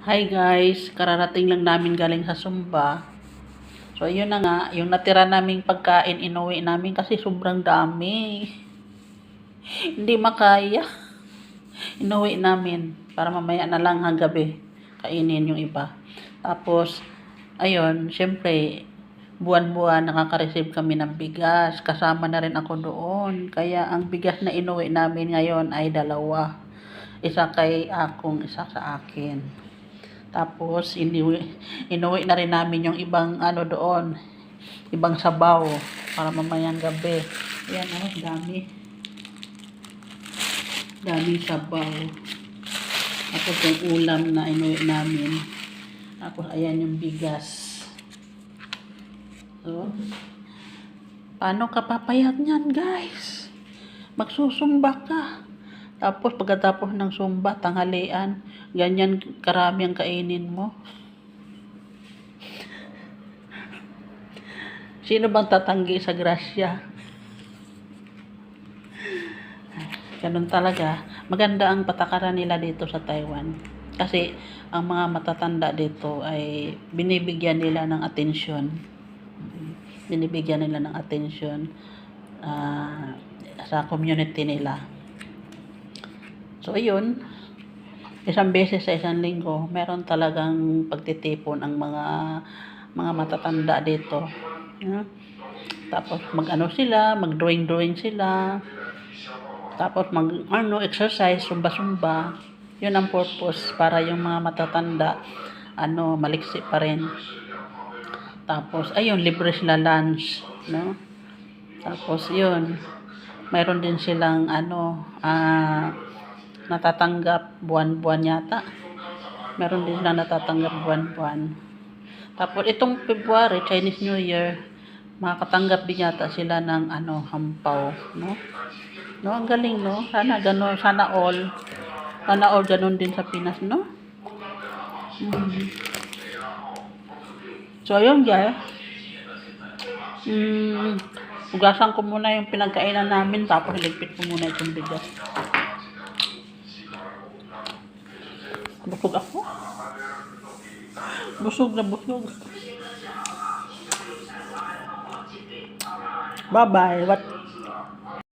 Hi guys, kararating lang namin galing sa Sumba. So ayun na nga, yung natira naming pagkain inuwi namin kasi sobrang dami. Hindi makaya. Inuwi namin para mamaya na lang hanggang gabi kainin yung iba. Tapos, ayun, syempre, buwan-buwan nakaka-receive kami ng bigas. Kasama na rin ako doon. Kaya ang bigas na inuwi namin ngayon ay dalawa. Isa kay akong, isa sa akin. Tapos, inuwi, inuwi na rin namin yung ibang ano doon. Ibang sabaw. Para mamayang gabi. Ayan, oh, dami. Dami sabaw. Tapos yung ulam na inuwi namin. Tapos, ayan yung bigas. So, paano ka papayag niyan, guys? Magsusumba ka. Tapos pagkatapos ng sumba, tanghalian, ganyan karami ang kainin mo. Sino bang tatanggi sa grasya? Ganun talaga. Maganda ang patakaran nila dito sa Taiwan. Kasi ang mga matatanda dito ay binibigyan nila ng atensyon. Binibigyan nila ng atensyon ah, sa community nila. So, ayun. Isang beses sa isang linggo, meron talagang pagtitipon ang mga mga matatanda dito. Yeah. Tapos mag-ano sila, mag-drawing-drawing sila. Tapos mag ano, exercise, sumba-sumba. 'Yun ang purpose para yung mga matatanda ano, maliksi pa rin. Tapos ayun, libre sila lunch, no? Tapos 'yun. Mayroon din silang ano, ah natatanggap buwan-buwan yata. Meron din silang natatanggap buwan-buwan. Tapos itong February, Chinese New Year, makakatanggap din yata sila ng ano, hampaw, no? No, ang galing, no? Sana gano'n, sana all. Sana all ganun din sa Pinas, no? Mhm. So, ayun, guys. Mm, ugasan ko muna yung pinagkainan namin, tapos iligpit ko muna itong bigas. Busog ako. Busog na busog. Bye-bye. What